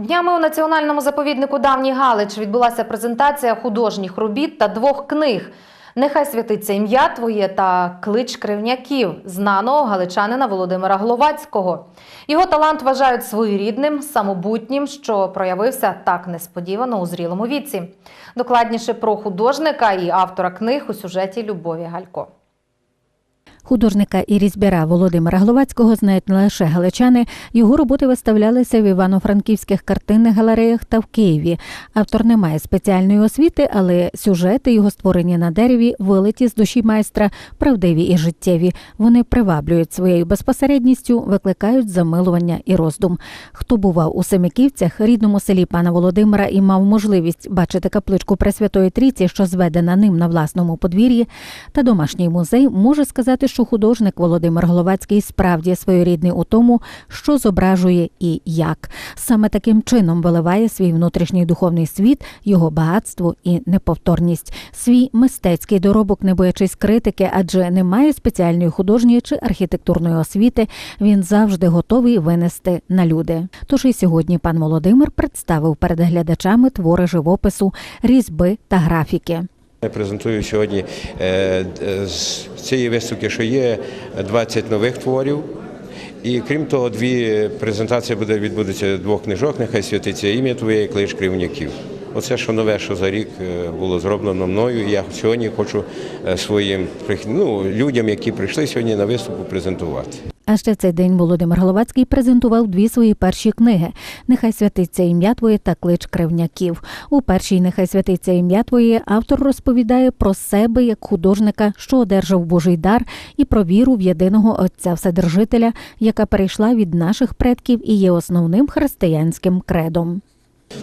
Днями у національному заповіднику Давній Галич відбулася презентація художніх робіт та двох книг. Нехай святиться ім'я твоє та клич кривняків знаного галичанина Володимира Гловацького. Його талант вважають своєрідним, самобутнім, що проявився так несподівано у зрілому віці. Докладніше про художника і автора книг у сюжеті Любові Галько. Художника і різьбяра Володимира Гловацького знають не лише галичани. Його роботи виставлялися в івано-франківських картинних галереях та в Києві. Автор не має спеціальної освіти, але сюжети його створені на дереві, вилиті з душі майстра, правдиві і життєві. Вони приваблюють своєю безпосередністю, викликають замилування і роздум. Хто бував у Семиківцях, рідному селі пана Володимира, і мав можливість бачити капличку Пресвятої Трійці, що зведена ним на власному подвір'ї, та домашній музей, може сказати, що художник Володимир Головацький справді своєрідний у тому, що зображує і як. Саме таким чином виливає свій внутрішній духовний світ, його багатство і неповторність, свій мистецький доробок, не боячись критики, адже не має спеціальної художньої чи архітектурної освіти. Він завжди готовий винести на люди. Тож і сьогодні пан Володимир представив перед глядачами твори живопису, різьби та графіки. Я презентую сьогодні е, з цієї виставки, що є 20 нових творів. І крім того, дві презентації буде відбудеться двох книжок. Нехай святиться ім'я твоє і клич кривняків. Оце що нове, що за рік е, було зроблено мною. Я сьогодні хочу е, своїм ну, людям, які прийшли сьогодні на виставку, презентувати. А ще в цей день Володимир Головацький презентував дві свої перші книги Нехай святиться ім'я твоє та клич кривняків. У першій Нехай святиться ім'я твоє автор розповідає про себе як художника, що одержав Божий дар, і про віру в єдиного Отця Вседержителя, яка перейшла від наших предків і є основним християнським кредом.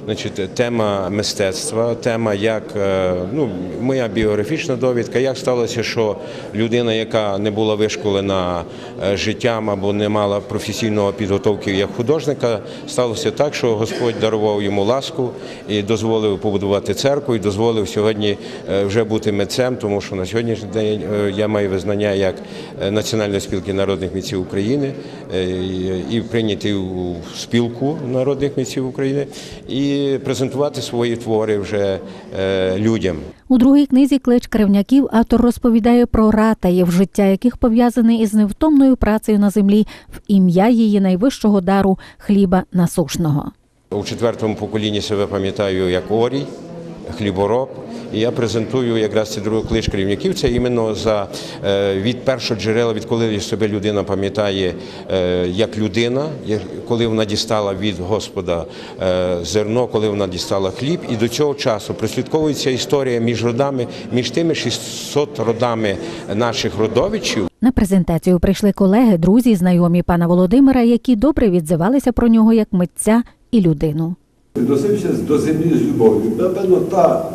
Значить, тема мистецтва, тема, як е, ну, моя біографічна довідка, як сталося, що людина, яка не була вишколена е, життям або не мала професійної підготовки як художника, сталося так, що Господь дарував йому ласку і дозволив побудувати церкву, і дозволив сьогодні е, вже бути митцем, тому що на сьогоднішній день я маю визнання як Національної спілки народних митців України і прийнятий у спілку народних митців України і презентувати свої твори вже е, людям. У другій книзі Клич кривняків автор розповідає про ратаїв, життя яких пов'язане із невтомною працею на землі в ім'я її найвищого дару хліба насушного. У четвертому поколінні себе пам'ятаю як Орій, хлібороб. І я презентую якраз ці другий клич керівників. Це іменно за е, від першого джерела, відколи себе людина пам'ятає е, як людина, коли вона дістала від Господа е, зерно, коли вона дістала хліб. І до цього часу прослідковується історія між родами, між тими 600 родами наших родовичів. На презентацію прийшли колеги, друзі, знайомі пана Володимира, які добре відзивалися про нього як митця і людину. Відносився до землі з любов'ю. Напевно, та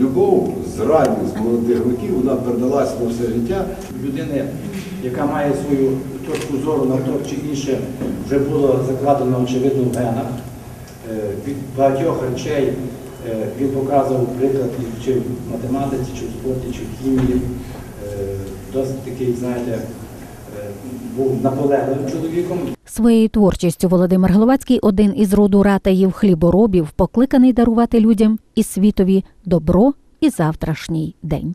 любов з ранніх, з молодих років, вона передалася на все життя. людини, яка має свою точку зору на то чи інше, вже було закладено очевидно в генах. Е, Від багатьох речей е, він показував приклад чи в математиці, чи в спорті, чи в хімії. Е, Досить такий, знаєте, був наполегливим чоловіком. Своєю творчістю Володимир Гловацький один із роду ратаїв хліборобів, покликаний дарувати людям і світові добро і завтрашній день.